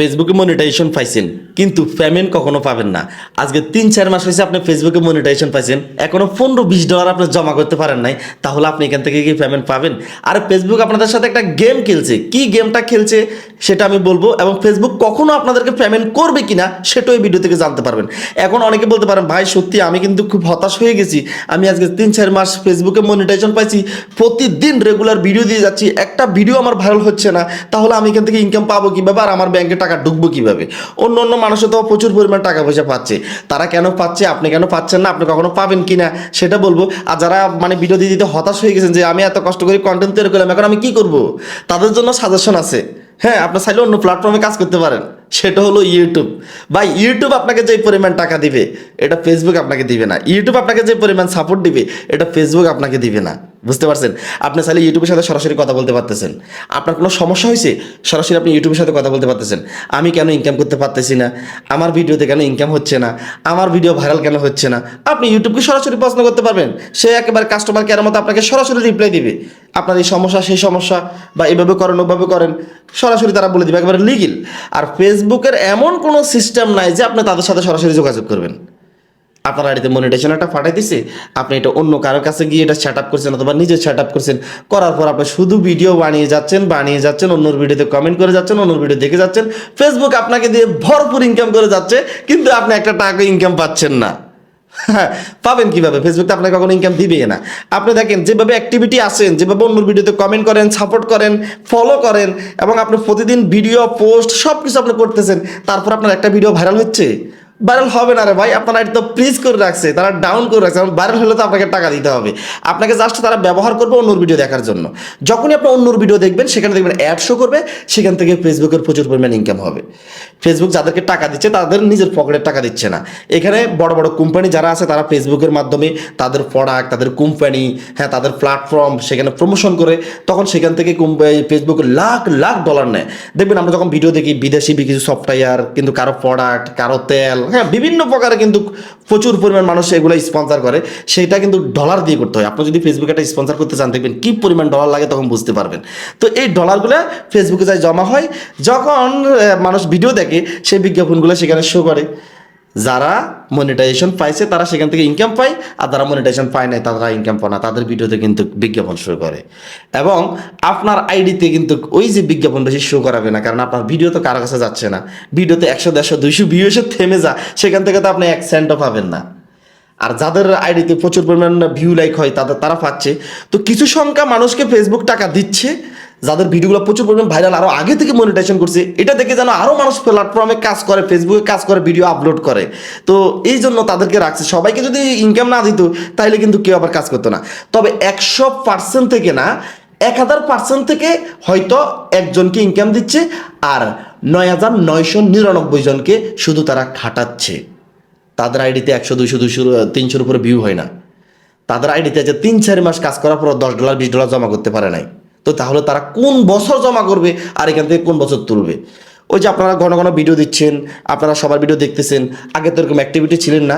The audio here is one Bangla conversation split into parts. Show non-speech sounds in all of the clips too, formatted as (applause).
ফেসবুকে মনিটাইজেশন পাইছেন, কিন্তু পেমেন্ট কখনো পাবেন না। আজকে তিন, চার মাস হয়েছে আপনি ফেসবুকে মনিটাইজেশন পাইছেন, এখনও পনেরো, বিশ ডলার আপনি জমা করতে পারেন নাই, তাহলে আপনি এখান থেকে কি পেমেন্ট পাবেন? আর ফেসবুক আপনাদের সাথে একটা গেম খেলছে। কি গেমটা খেলছে সেটা আমি বলব, এবং ফেসবুক কখনো আপনাদেরকে পেমেন্ট করবে কিনা সেটাও এই ভিডিও থেকে জানতে পারবেন। এখন অনেকে বলতে পারেন, ভাই, সত্যি আমি কিন্তু খুব হতাশ হয়ে গেছি। আমি আজকে তিন, চার মাস ফেসবুকে মনিটাইজেশন পাইছি, প্রতিদিন রেগুলার ভিডিও দিয়ে যাচ্ছি, একটা ভিডিও আমার ভাইরাল হচ্ছে না, তাহলে আমি এখান থেকে ইনকাম পাবো কীভাবে? আর আমার ব্যাংকে টাকা ঢুকবো কীভাবে? অন্য অন্য মানুষও তো প্রচুর পরিমাণ টাকা পয়সা পাচ্ছে। তারা কেন পাচ্ছে? আপনি কেন পাচ্ছেন না? আপনি কখনো পাবেন কিনা? সেটা বলব। আর যারা মানে দিয়ে দিতে হতাশ হয়ে গেছেন যে আমি এত কষ্ট করে কন্টেন্ট তৈরি করলাম, এখন আমি কি করব? তাদের জন্য সাজেশন আছে। হ্যাঁ আপনার চাইলে অন্য প্ল্যাটফর্মে কাজ করতে পারেন। সেটা হলো ইউটিউব বা ইউটিউব আপনাকে যে পরিমাণ টাকা দিবে, এটা ফেসবুক আপনাকে দিবে না। ইউটিউব আপনাকে যে পরিমাণ সাপোর্ট দিবে, এটা ফেসবুক আপনাকে দিবে না। বুঝতে পারছেন? আপনি চাইলে ইউটিউবের সাথে সরাসরি কথা বলতে পারতেছেন। আপনার কোনো সমস্যা হয়েছে? সরাসরি আপনি ইউটিউবের সাথে কথা বলতে পারতেছেন। আমি কেন ইনকাম করতে পারতেছি না? আমার ভিডিওতে কেন ইনকাম হচ্ছে না? আমার ভিডিও ভাইরাল কেন হচ্ছে না? আপনি ইউটিউবকে সরাসরি প্রশ্ন করতে পারবেন। সে একেবারে কাস্টমার কেয়ারের মতো আপনাকে সরাসরি রিপ্লাই দিবে। আপনার এই সমস্যা, সেই সমস্যা বা এভাবে করেন, ওভাবে করেন, সরাসরি তারা বলে দিবে। একেবারে লিগেল আর ফেসবুকের এমন কোনো সিস্টেম নাই যে আপনি তাদের সাথে সরাসরি যোগাযোগ করবেন। আপনার আইডিতে মনিটেশন একটা পাঠাই দিছে, আপনি এটা অন্য কারোর কাছে গিয়ে এটা সেট আপ করছেন অথবা নিজে সেট আপ করছেন, করার পর আপনি শুধু ভিডিও বানিয়ে যাচ্ছেন বানিয়ে যাচ্ছেন, অন্যর ভিডিওতে কমেন্ট করে যাচ্ছেন, অন্যর ভিডিও দেখে যাচ্ছেন ফেসবুক আপনাকে দিয়ে ভরপুর ইনকাম করে যাচ্ছে, কিন্তু আপনি একটা টাকা ইনকাম পাচ্ছেন না। (laughs) পাবেন কীভাবে? ফেসবুক তো আপনাকে কখনো ইনকাম দিবে না। আপনি দেখেন, যেভাবে অ্যাক্টিভিটি আসেন যেভাবে অন্য ভিডিওতে কমেন্ট করেন সাপোর্ট করেন ফলো করেন, এবং আপনি প্রতিদিন ভিডিও পোস্ট সব কিছু আপনি করতেছেন, তারপর আপনার একটা ভিডিও ভাইরাল হচ্ছে। ভাইরাল হবে না রে ভাই, আপনার আইডি তো প্লিজ করে রাখছে, তারা ডাউন করে রাখছে ভাইরাল হলে তো আপনাকে টাকা দিতে হবে। আপনাকে জাস্ট তারা ব্যবহার করবে অন্যর ভিডিও দেখার জন্য। যখনই আপনি অন্যর ভিডিও দেখবেন, সেখানে দেখবেন অ্যাড শো করবে, সেখান থেকে ফেসবুকের প্রচুর পরিমাণ ইনকাম হবে। ফেসবুক যাদেরকে টাকা দিচ্ছে, তাদের নিজের পকেটের টাকা দিচ্ছে না। এখানে বড় বড় কোম্পানি যারা আছে, তারা ফেসবুকের মাধ্যমে তাদের প্রোডাক্ট তাদের কোম্পানি হ্যাঁ তাদের প্ল্যাটফর্ম সেখানে প্রমোশন করে, তখন সেখান থেকে ফেসবুক লাখ লাখ ডলার নেয়। দেখবেন আমরা যখন ভিডিও দেখি, বিদেশি কিছু সফটওয়্যার কিন্তু কারও প্রোডাক্ট কারও তেল হ্যাঁ বিভিন্ন প্রকারে কিন্তু প্রচুর পরিমাণ মানুষ এগুলো স্পন্সার করে। সেটা কিন্তু ডলার দিয়ে করতে হয়। আপনি যদি ফেসবুকে একটা স্পন্সার করতে চান, দেখবেন কী পরিমাণ ডলার লাগে তখন বুঝতে পারবেন। তো এই ডলারগুলো ফেসবুকে যায় জমা হয়। যখন মানুষ ভিডিও দেখে, সেই বিজ্ঞাপনগুলো সেখানে শো করে। যারা মনিটাইজেশন পাইছে, তারা সেখান থেকে ইনকাম পায়, আর যারা মনিটাইজেশন পায় নাই, তারা ইনকাম পায় না। তাদের ভিডিওতে কিন্তু বিজ্ঞাপন শো করে। এবং আপনার আইডিতে কিন্তু ওই যে বিজ্ঞাপন বেশি শো করাবে না, কারণ আপনার ভিডিও তো কারও কাছে যাচ্ছে না। ভিডিওতে একশো, দেড়শো, দুইশো ভিউ এসে থেমে যা, সেখান থেকে তো আপনি এক সেন্টও পাবেন না। আর যাদের আইডিতে প্রচুর পরিমাণ ভিউ লাইক হয়, তাদের, তারা পাচ্ছে। তো কিছু সংখ্যা মানুষকে ফেসবুক টাকা দিচ্ছে যাদের ভিডিওগুলো প্রচুর পরিমাণ ভাইরাল আরও আগে থেকে মনিটাইজেশন করছে, এটা দেখে যেন আরও মানুষ প্ল্যাটফর্মে কাজ করে ফেসবুকে কাজ করে ভিডিও আপলোড করে। তো এই জন্য তাদেরকে রাখছে। সবাইকে যদি ইনকাম না দিত তাহলে কিন্তু কেউ আবার কাজ করতো না। তবে একশো পার্সেন্ট থেকে না, এক হাজার পার্সেন্ট থেকে হয়তো একজনকে ইনকাম দিচ্ছে আর নয় হাজার নয়শো নিরানব্বই জনকে শুধু তারা খাটাচ্ছে। তাদের আইডিতে একশো দুশো দুশো তিনশোর উপরে ভিউ হয় না। তাদের আইডিতে যে তিন চার মাস কাজ করার পর দশ ডলার বিশ ডলার জমা করতে পারে নাই। তো তাহলে তারা কোন বছর জমা করবে আর এখান থেকে কোন বছর তুলবে? ওই যে আপনারা ঘন ঘন ভিডিও দিচ্ছেন, আপনারা সবার ভিডিও দেখতেছেন, আগে তো এরকম অ্যাক্টিভিটি ছিলেন না।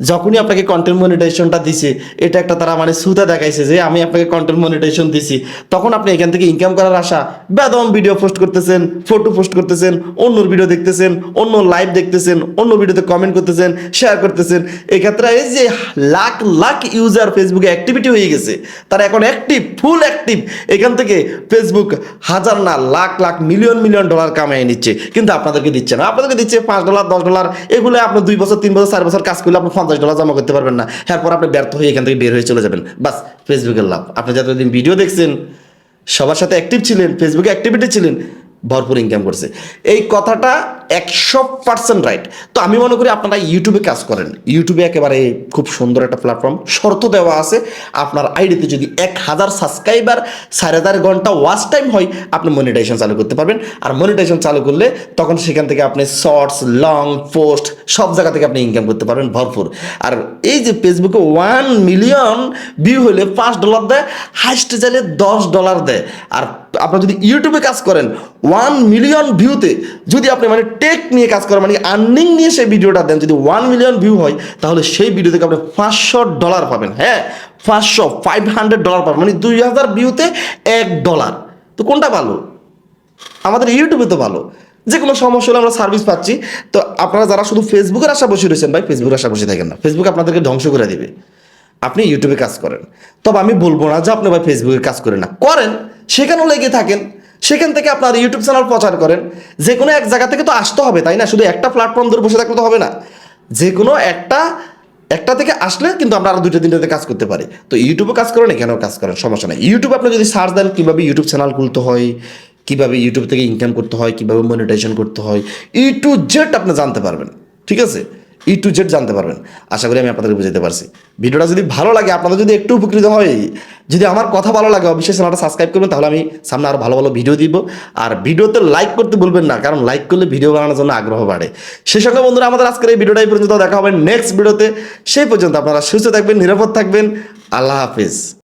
যখনই আপনাকে কন্টেন্ট মনিটাইজেশনটা দিছে, এটা একটা তারা মানে সুতা দেখাইছে যে আমি আপনাকে কন্টেন্ট মনিটাইজেশন দিছি। তখন আপনি এখান থেকে ইনকাম করার আশা, বেদম ভিডিও পোস্ট করতেছেন ফটো পোস্ট করতেছেন, অন্যর ভিডিও দেখতেছেন, অন্য লাইভ দেখতেছেন, অন্য ভিডিওতে কমেন্ট করতেছেন শেয়ার করতেছেন। এই ক্ষেত্রে এই যে লাখ লাখ ইউজার ফেসবুকে অ্যাক্টিভিটি হয়ে গেছে, তারা এখন অ্যাক্টিভ ফুল অ্যাক্টিভ এখান থেকে ফেসবুক হাজার না, lakh lakh million million dollar কামাই নিচ্ছে। কিন্তু আপনাদেরকে দিচ্ছে না। আপনাদেরকে দিচ্ছে পাঁচ ডলার দশ ডলার এগুলো আপনি দুই বছর, তিন বছর, চার বছর কাজ করলে আপনি পঞ্চাশ ডলার জমা করতে পারবেন না। এরপর আপনি ব্যর্থ হয়ে এখান থেকে বের হয়ে চলে যাবেন। বাস ফেসবুকের লাভ। আপনি যতদিন ভিডিও দেখছেন, সবার সাথে অ্যাক্টিভ ছিলেন ফেসবুকে অ্যাক্টিভিটি ছিলেন ভরপুর ইনকাম করছে। এই কথাটা একশো পার্সেন্ট রাইট তো আমি মনে করি আপনারা ইউটিউবে কাজ করেন। ইউটিউবে একেবারে খুব সুন্দর একটা প্ল্যাটফর্ম শর্ত দেওয়া আছে, আপনার আইডিতে যদি এক হাজার সাবস্ক্রাইবার চার হাজার ঘণ্টা ওয়াচ টাইম হয়, আপনি মনিটাইজেশন চালু করতে পারবেন। আর মনিটাইজেশন চালু করলে তখন সেখান থেকে আপনি শর্টস লং পোস্ট সব জায়গা থেকে আপনি ইনকাম করতে পারবেন ভরপুর। আর এই যে ফেসবুকে ওয়ান মিলিয়ন ভিউ হলে পাঁচ ডলার দেয় হাইস্ট চাইলে দশ ডলার দেয়। আর আপনার যদি ইউটিউবে কাজ করেন ওয়ান মিলিয়ন ভিউতে যদি আপনি মানে টেক নিয়ে কাজ করেন মানে আর্নিং নিয়ে সেই ভিডিওটা দেন, যদি ওয়ান মিলিয়ন ভিউ হয়, তাহলে সেই ভিডিও থেকে আপনি পাঁচশো ডলার পাবেন হ্যাঁ? পাঁচশো ফাইভ হান্ড্রেড ডলার পাবেন মানে দুই হাজার ভিউতে এক ডলার তো কোনটা ভালো? আমাদের ইউটিউবে তো ভালো। যে কোনো সমস্যা হলে আমরা সার্ভিস পাচ্ছি। তো আপনারা যারা শুধু ফেসবুকের আশা বসে রয়েছেন, ভাই, ফেসবুকের আশা বসে থাকেন না। ফেসবুক আপনাদেরকে ধ্বংস করে দেবে। আপনি ইউটিউবে কাজ করেন। তবে আমি বলব না যে আপনি, ভাই, ফেসবুকে কাজ করেন না। করেন। সেখানেও লেগে থাকেন। সেখান থেকে আপনার ইউটিউব চ্যানেল প্রচার করেন। যে কোনো এক জায়গা থেকে তো আসতে হবে, তাই না? শুধু একটা প্ল্যাটফর্ম ধরে বসে থাকলে তো হবে না। যে কোনো একটা একটা থেকে আসলে কিন্তু আমরা আরও দুইটা, তিনটাতে কাজ করতে পারি। তো ইউটিউবে কাজ করেন, এখানেও কাজ করেন, সমস্যা নেই। ইউটিউবে আপনি যদি সার্চ দেন কীভাবে ইউটিউব চ্যানেল খুলতে হয়, কীভাবে ইউটিউব থেকে ইনকাম করতে হয়, কীভাবে মনিটাইজেশন করতে হয় ই টু জেড আপনি জানতে পারবেন। ঠিক আছে? ই টু জেড জানতে পারবেন। আশা করি আমি আপনাদের বুঝাতে পারছি। ভিডিওটা যদি ভালো লাগে, আপনাদের যদি একটু উপকৃত হয়, যদি আমার কথা ভালো লাগে, অবশ্যই চ্যানেলটা সাবস্ক্রাইব করবেন, তাহলে আমি সামনে আরও ভালো ভালো ভিডিও দিব। আর ভিডিওতে লাইক করতে বলবেন না, কারণ লাইক করলে ভিডিও বানানোর জন্য আগ্রহ বাড়ে। সেই সঙ্গে বন্ধুরা, আমাদের আজকের এই ভিডিওটাই পর্যন্ত, দেখা হবে নেক্সট ভিডিওতে। সেই পর্যন্ত আপনারা সুস্থ থাকবেন, নিরাপদ থাকবেন। আল্লাহ হাফিজ।